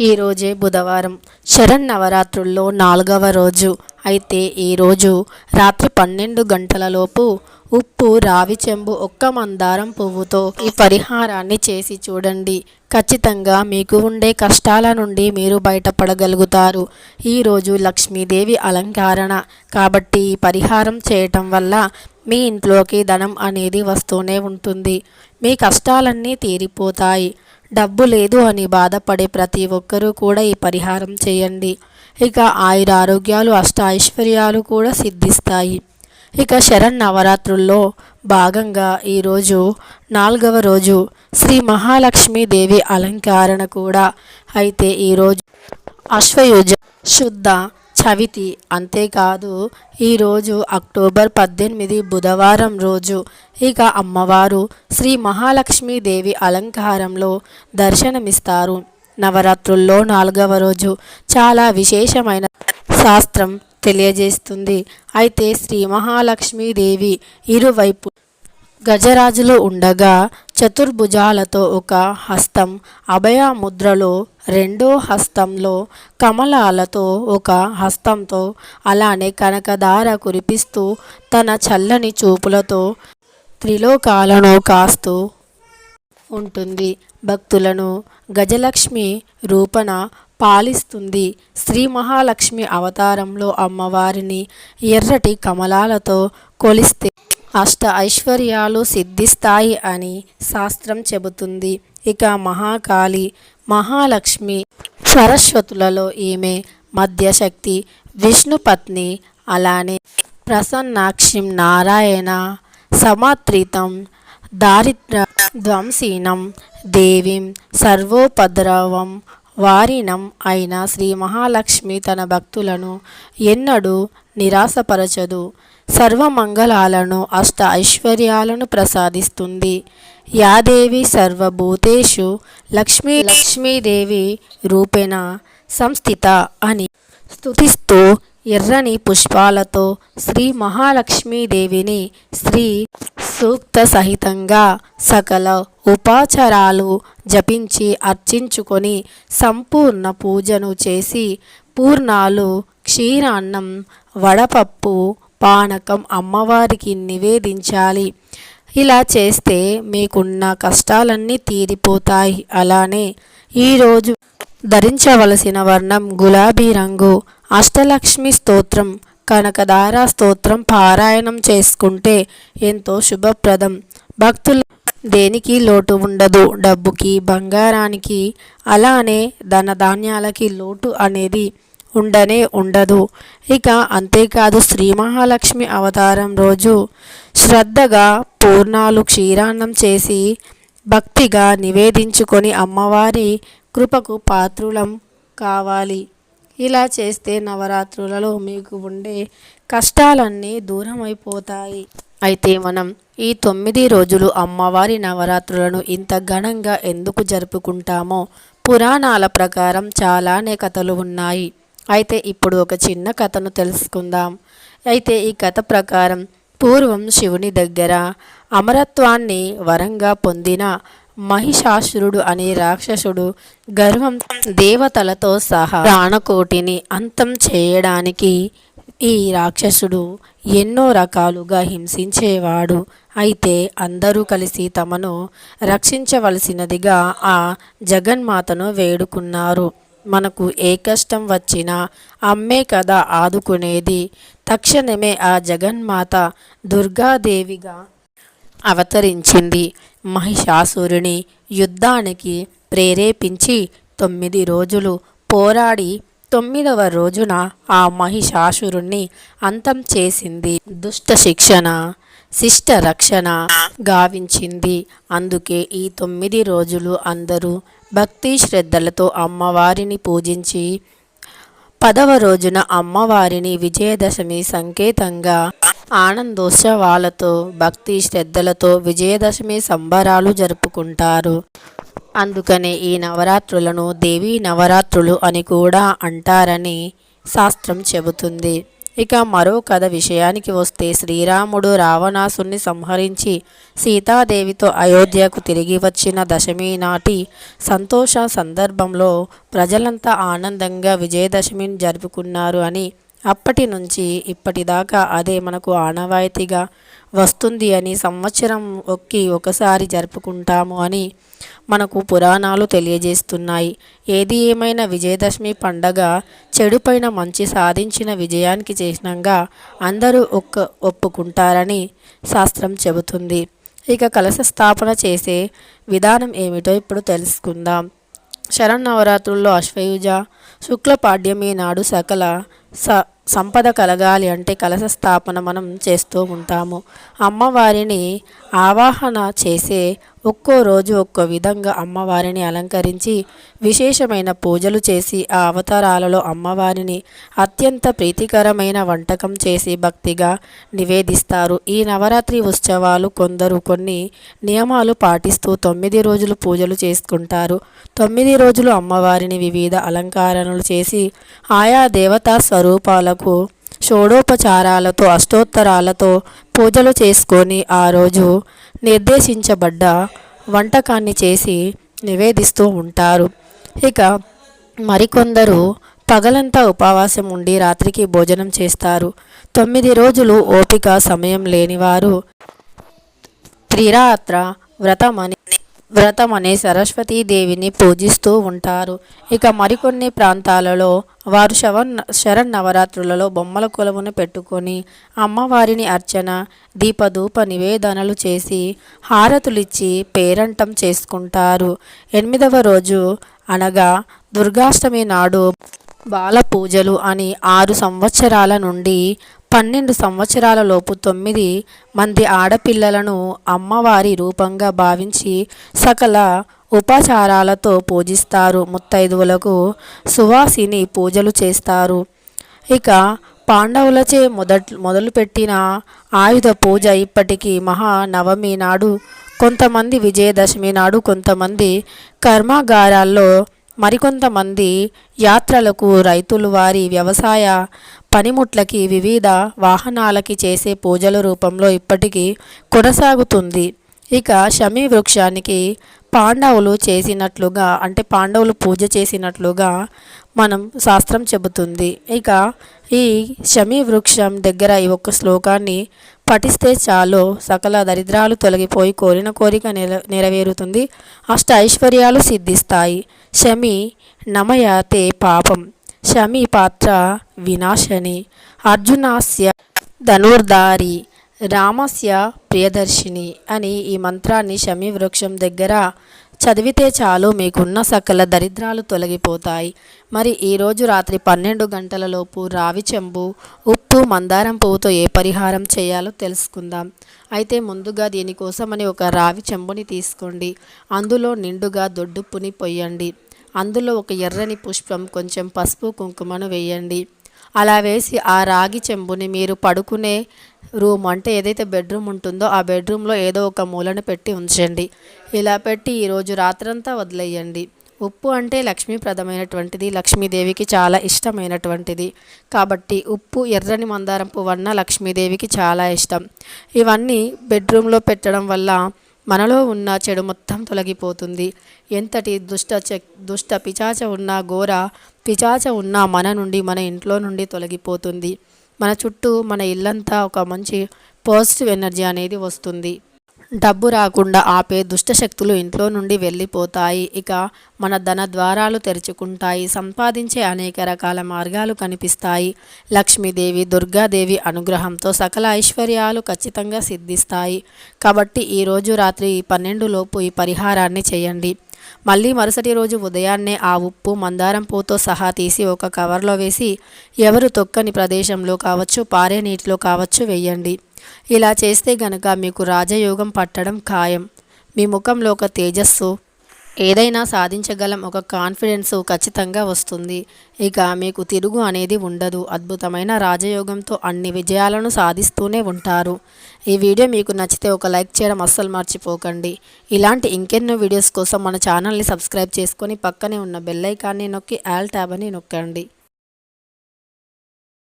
ఈరోజే బుధవారం శరణ్ నవరాత్రుల్లో నాలుగవ రోజు. అయితే ఈరోజు రాత్రి పన్నెండు గంటలలోపు ఉప్పు రావి చెంబు ఒక్క మందారం పువ్వుతో ఈ పరిహారాన్ని చేసి చూడండి. ఖచ్చితంగా మీకు ఉండే కష్టాల నుండి మీరు బయటపడగలుగుతారు. ఈరోజు లక్ష్మీదేవి అలంకరణ. కాబట్టి ఈ పరిహారం చేయటం వల్ల మీ ఇంట్లోకి ధనం అనేది వస్తూనే ఉంటుంది. మీ కష్టాలన్నీ తీరిపోతాయి. డబ్బు లేదు అని బాధపడే ప్రతి ఒక్కరూ కూడా ఈ పరిహారం చేయండి. ఇక ఆయుర ఆరోగ్యాలు అష్ట ఐశ్వర్యాలు కూడా సిద్ధిస్తాయి. ఇక శరణ్ నవరాత్రుల్లో భాగంగా ఈరోజు నాలుగవ రోజు శ్రీ మహాలక్ష్మీదేవి అలంకరణ కూడా. అయితే ఈరోజు అశ్వయుజ శుద్ధ చవితి. అంతేకాదు ఈరోజు అక్టోబర్ పద్దెనిమిది బుధవారం రోజు ఇక అమ్మవారు శ్రీ మహాలక్ష్మీదేవి అలంకారంలో దర్శనమిస్తారు. నవరాత్రుల్లో నాలుగవ రోజు చాలా విశేషమైన శాస్త్రం తెలియజేస్తుంది. అయితే శ్రీ మహాలక్ష్మీదేవి ఇరువైపు గజరాజులు ఉండగా చతుర్భుజాలతో ఒక హస్తం అభయ ముద్రలో రెండో హస్తంలో కమలాలతో ఒక హస్తంతో అలానే కనకధార కురిపిస్తూ తన చల్లని చూపులతో త్రిలోకాలను కాస్తూ ఉంటుంది. భక్తులను గజలక్ష్మి రూపణ పాలిస్తుంది. శ్రీ మహాలక్ష్మి అవతారంలో అమ్మవారిని ఎర్రటి కమలాలతో కొలిస్తే అష్ట ఐశ్వర్యాలు సిద్ధిస్తాయి అని శాస్త్రం చెబుతుంది. ఇక మహాకాళి మహాలక్ష్మి సరస్వతులలో ఈమె మధ్యశక్తి విష్ణుపత్ని అలానే ప్రసన్నాక్షిం నారాయణ సమాత్రితం దారిద్ర ధ్వంసీనం దేవీం సర్వోపద్రవం వారినం అయిన శ్రీ మహాలక్ష్మి తన భక్తులను ఎన్నడూ నిరాశపరచదు. సర్వమంగళాలను అష్ట ఐశ్వర్యాలను ప్రసాదిస్తుంది. యాదేవి సర్వభూతేషు లక్ష్మీ లక్ష్మీదేవి రూపేణ సంస్థిత అని స్థుతిస్తూ ఎర్రని పుష్పాలతో శ్రీ మహాలక్ష్మీదేవిని శ్రీ సూక్త సహితంగా సకల ఉపాచారాలు జపించి అర్చించుకొని సంపూర్ణ పూజను చేసి పూర్ణాలు క్షీరాన్నం వడపప్పు పానకం అమ్మవారికి నివేదించాలి. ఇలా చేస్తే మీకున్న కష్టాలన్నీ తీరిపోతాయి. అలానే ఈరోజు ధరించవలసిన వర్ణం గులాబీ రంగు. అష్టలక్ష్మి స్తోత్రం కనకదార స్తోత్రం పారాయణం చేసుకుంటే ఎంతో శుభప్రదం. భక్తులు దేనికి లోటు ఉండదు? డబ్బుకి బంగారానికి. అలానే ధనధాన్యాలకి లోటు అనేది ఉండనే ఉండదు. ఇక అంతేకాదు శ్రీ మహాలక్ష్మి అవతారం రోజు శ్రద్ధగా పూర్ణాలు క్షీరాన్నం చేసి భక్తిగా నివేదించుకొని అమ్మవారి కృపకు పాత్రులం కావాలి. ఇలా చేస్తే నవరాత్రులలో మీకు ఉండే కష్టాలన్నీ దూరం అయిపోతాయి అయితే మనం ఈ తొమ్మిది రోజులు అమ్మవారి నవరాత్రులను ఇంత ఘనంగా ఎందుకు జరుపుకుంటామో పురాణాల ప్రకారం చాలానే కథలు ఉన్నాయి. అయితే ఇప్పుడు ఒక చిన్న కథను తెలుసుకుందాం. అయితే ఈ కథ ప్రకారం పూర్వం శివుని దగ్గర అమరత్వాన్ని వరంగా పొందిన మహిషాసురుడు అనే రాక్షసుడు గర్వం దేవతలతో సహా ప్రాణకోటిని అంతం చేయడానికి ఈ రాక్షసుడు ఎన్నో రకాలుగా హింసించేవాడు. అయితే అందరూ కలిసి తమను రక్షించవలసినదిగా ఆ జగన్మాతను వేడుకున్నారు. మనకు ఏ కష్టం వచ్చినా అమ్మే కదా ఆదుకునేది. తక్షణమే ఆ జగన్మాత దుర్గాదేవిగా అవతరించింది. మహిషాసురుని యుద్ధానికి ప్రేరేపించి తొమ్మిది రోజులు పోరాడి తొమ్మిదవ రోజున ఆ మహిషాసురుణ్ణి అంతం చేసింది. దుష్ట శిక్షణ శిష్ట రక్షణ గావించింది. అందుకే ఈ తొమ్మిది రోజులు అందరూ భక్తి శ్రద్ధలతో అమ్మవారిని పూజించి పదవ రోజున అమ్మవారిని విజయదశమి సంకేతంగా ఆనందోత్సవాలతో భక్తి శ్రద్ధలతో విజయదశమి సంబరాలు జరుపుకుంటారు. అందుకనే ఈ నవరాత్రులను దేవీ నవరాత్రులు అని కూడా అంటారని శాస్త్రం చెబుతుంది. ఇక మరో కథ విషయానికి వస్తే శ్రీరాముడు రావణాసుని సంహరించి సీతాదేవితో అయోధ్యకు తిరిగి వచ్చిన దశమి నాటి సంతోష సందర్భంలో ప్రజలంతా ఆనందంగా విజయదశమిని జరుపుకున్నారు అని అప్పటి నుంచి ఇప్పటిదాకా అదే మనకు ఆనవాయితీగా వస్తుంది అని సంవత్సరం ఒక్కి ఒకసారి జరుపుకుంటాము అని మనకు పురాణాలు తెలియజేస్తున్నాయి. ఏది ఏమైనా విజయదశమి పండగ చెడుపైన మంచి సాధించిన విజయానికి చిహ్నంగా అందరూ ఒక్క ఒప్పుకుంటారని శాస్త్రం చెబుతుంది. ఇక కలశ స్థాపన చేసే విధానం ఏమిటో ఇప్పుడు తెలుసుకుందాం. శరన్నవరాత్రుల్లో అశ్వయుజ శుక్లపాడ్యమి నాడు సకల స సంపద కలగాలి అంటే కలశ స్థాపన మనం చేస్తూ ఉంటాము. అమ్మవారిని ఆవాహన చేసే ఒక్కో రోజు ఒక్కో విధంగా అమ్మవారిని అలంకరించి విశేషమైన పూజలు చేసి ఆ అవతారాలలో అమ్మవారిని అత్యంత ప్రీతికరమైన వంటకం చేసి భక్తిగా నివేదిస్తారు. ఈ నవరాత్రి ఉత్సవాలు కొందరు కొన్ని నియమాలు పాటిస్తూ తొమ్మిది రోజులు పూజలు చేసుకుంటారు. తొమ్మిది రోజులు అమ్మవారిని వివిధ అలంకారణలు చేసి ఆయా దేవతా స్వరూపాలకు షోడోపచారాలతో అష్టోత్తరాలతో పూజలు చేసుకొని ఆ రోజు నిర్దేశించబడ్డ వంటకాన్ని చేసి నివేదిస్తూ ఉంటారు. ఇక మరికొందరు పగలంతా ఉపవాసం ఉండి రాత్రికి భోజనం చేస్తారు. తొమ్మిది రోజులు ఓపిక సమయం లేనివారు త్రిరాత్ర వ్రతమని వ్రతం అనే సరస్వతీదేవిని పూజిస్తూ ఉంటారు. ఇక మరికొన్ని ప్రాంతాలలో వారు శవన్ నవరాత్రులలో బొమ్మల కొలువును పెట్టుకొని అమ్మవారిని అర్చన దీపధూప నివేదనలు చేసి హారతులిచ్చి పేరంటం చేసుకుంటారు. ఎనిమిదవ రోజు అనగా దుర్గాష్టమి నాడు బాల పూజలు అని ఆరు సంవత్సరాల నుండి పన్నెండు సంవత్సరాల లోపు తొమ్మిది మంది ఆడపిల్లలను అమ్మవారి రూపంగా భావించి సకల ఉపచారాలతో పూజిస్తారు. ముత్తైదువులకు సువాసిని పూజలు చేస్తారు. ఇక పాండవులచే మొదట్ మొదలుపెట్టిన ఆయుధ పూజ ఇప్పటికీ మహానవమి నాడు కొంతమంది విజయదశమి నాడు కొంతమంది కర్మాగారాల్లో మరికొంతమంది యాత్రలకు రైతులు వారి వ్యవసాయ పనిముట్లకి వివిధ వాహనాలకి చేసే పూజల రూపంలో ఇప్పటికీ కొనసాగుతుంది. ఇక శమీ వృక్షానికి పాండవులు చేసినట్లుగా అంటే పాండవులు పూజ చేసినట్లుగా మనం శాస్త్రం చెబుతుంది. ఇక ఈ శమీ వృక్షం దగ్గర ఈ ఒక్క శ్లోకాన్ని పఠిస్తే చాలు సకల దరిద్రాలు తొలగిపోయి కోరిన కోరిక నెర నెరవేరుతుంది. అష్ట ఐశ్వర్యాలు సిద్ధిస్తాయి. శమి నమయాతే పాపం. శమి పాత్ర వినాశని. అర్జునాస్య ధనుర్ధారి. రామస్య ప్రియదర్శిని అని ఈ మంత్రాన్ని శమి వృక్షం దగ్గర చదివితే చాలు మీకున్న సకల దరిద్రాలు తొలగిపోతాయి. మరి ఈరోజు రాత్రి పన్నెండు గంటలలోపు రావి చెంబు ఉప్పు మందారం పువ్వుతో ఏ పరిహారం చేయాలో తెలుసుకుందాం. అయితే ముందుగా దీనికోసమని ఒక రావి చెంబుని తీసుకోండి. అందులో నిండుగా దొడ్డుప్పుని పొయ్యండి. అందులో ఒక ఎర్రని పుష్పం కొంచెం పసుపు కుంకుమను వేయండి. అలా వేసి ఆ రాగి చెంబుని మీరు పడుకునే రూమ్ అంటే ఏదైతే బెడ్రూమ్ ఉంటుందో ఆ బెడ్రూమ్లో ఏదో ఒక మూలను పెట్టి ఉంచండి. ఇలా పెట్టి ఈరోజు రాత్రంతా వదిలేయండి. ఉప్పు అంటే లక్ష్మీప్రదమైనటువంటిది లక్ష్మీదేవికి చాలా ఇష్టమైనటువంటిది. కాబట్టి ఉప్పు ఎర్రని మందారం పువ్వన్న లక్ష్మీదేవికి చాలా ఇష్టం. ఇవన్నీ బెడ్రూమ్లో పెట్టడం వల్ల మనలో ఉన్న చెడు మొత్తం తొలగిపోతుంది. ఎంతటి దుష్ట దుష్ట పిచాచ ఉన్న ఘోర పిచాచ ఉన్న మన నుండి మన ఇంట్లో నుండి తొలగిపోతుంది. మన చుట్టూ మన ఇల్లంతా ఒక మంచి పాజిటివ్ ఎనర్జీ అనేది వస్తుంది. డబ్బు రాకుండా ఆపే దుష్ట శక్తులు ఇంట్లో నుండి వెళ్ళిపోతాయి. ఇక మన ధన ద్వారాలు తెరుచుకుంటాయి. సంపాదించే అనేక రకాల మార్గాలు కనిపిస్తాయి. లక్ష్మీదేవి దుర్గాదేవి అనుగ్రహంతో సకల ఐశ్వర్యాలు ఖచ్చితంగా సిద్ధిస్తాయి. కాబట్టి ఈరోజు రాత్రి పన్నెండు లోపు ఈ పరిహారాన్ని చేయండి. మళ్ళీ మరుసటి రోజు ఉదయాన్నే ఆ ఉప్పు మందారం పూతో సహా తీసి ఒక కవర్లో వేసి ఎవరు తొక్కని ప్రదేశంలో కావచ్చు పారే నీటిలో కావచ్చు వేయండి. ఇలా చేస్తే గనక మీకు రాజయోగం పట్టడం ఖాయం. మీ ముఖంలో ఒక తేజస్సు ఏదైనా సాధించగలం ఒక కాన్ఫిడెన్స్ ఖచ్చితంగా వస్తుంది. ఇక మీకు తిరుగు అనేది ఉండదు. అద్భుతమైన రాజయోగంతో అన్ని విజయాలను సాధిస్తూనే ఉంటారు. ఈ వీడియో మీకు నచ్చితే ఒక లైక్ చేయడం అస్సలు మర్చిపోకండి. ఇలాంటి ఇంకెన్నో వీడియోస్ కోసం మన ఛానల్ని సబ్స్క్రైబ్ చేసుకొని పక్కనే ఉన్న బెల్ ఐకాన్ని నొక్కి ఆల్ ట్యాబ్ అని నొక్కండి.